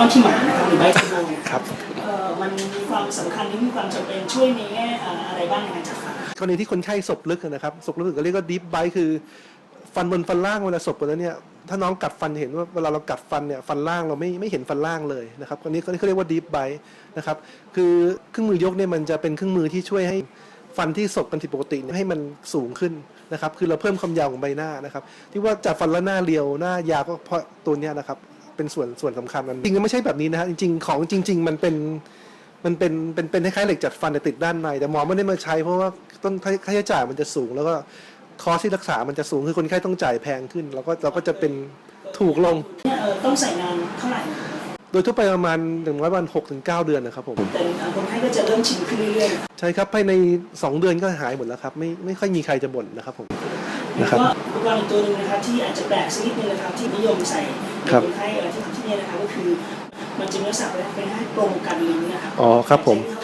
อนที่หมานะครับหรือใบเทโบครับเอ่อมันมีความสำคัญหรือมีความจำเป็นช่วยในแง่เอ่ออะไรบ้างในการจัดฟันกรณีที่คนไข้ศพลึกนะครับศพลึกก็เรียกว่าดีฟไบคือ ฟันบนฟันล่างเวลาศพกันแล้วเนี่ยถ้าน้องกัดฟันเห็นว่าเวลาเรากัดฟันเนี่ยฟันล่างเราไม่ไม่เห็นฟันล่างเลยนะครับอันนี้เขาเรียกว่าดีฟไบนะครับคือเครื่องมือยกเนี่ยมันจะเป็นเครื่องมือที่ช่วยให้ฟันที่ศพกันผิดปกติเนี่ยให้มันสูงขึ้นนะครับ คือเราเพิ่มความยาวของใบหน้านะครับ ที่ว่าจากฟันละหน้าเรียวหน้ายาวก็เพราะตัวเนี้ยนะครับ เป็นส่วนส่วนสำคัญมันจริงๆไม่ใช่แบบนี้นะฮะจริง ๆ ของจริง ๆ มันเป็นมันเป็นเป็นเป็นคล้ายๆเหล็กจัดฟันแต่ติดด้านใน แต่หมอไม่ได้มาใช้เพราะว่าต้นค่าใช้จ่ายมันจะสูง แล้วก็คอสที่รักษามันจะสูงคือคนไข้ต้องจ่ายแพงขึ้น แล้วก็เราก็จะเป็นถูกลง เนี่ยเอ่อต้องใส่นานเท่าไหร่ โดยทั่วไปประมาณหนึ่งร้อยวันหกถึงเก้าเดือนนะครับผมแต่เอ่อคนไข้ก็จะเริ่มชินขึ้นเรื่อยๆใช่ครับภายใน 2 เดือนก็หายหมดแล้วครับไม่ไม่ค่อยมีใครจะบ่นนะครับผมแล้ว นะครับก็อุปกรณ์อีกตัวหนึ่งนะครับที่อาจจะแปลกสักนิดนึงนะครับที่นิยมใส่ในครับคนไข้เอ่อที่ทำที่นี่นะครับก็คือมันจะมีลักษณะเป็นให้โปรงกันลิ้นนะครับอ๋อครับผมใช้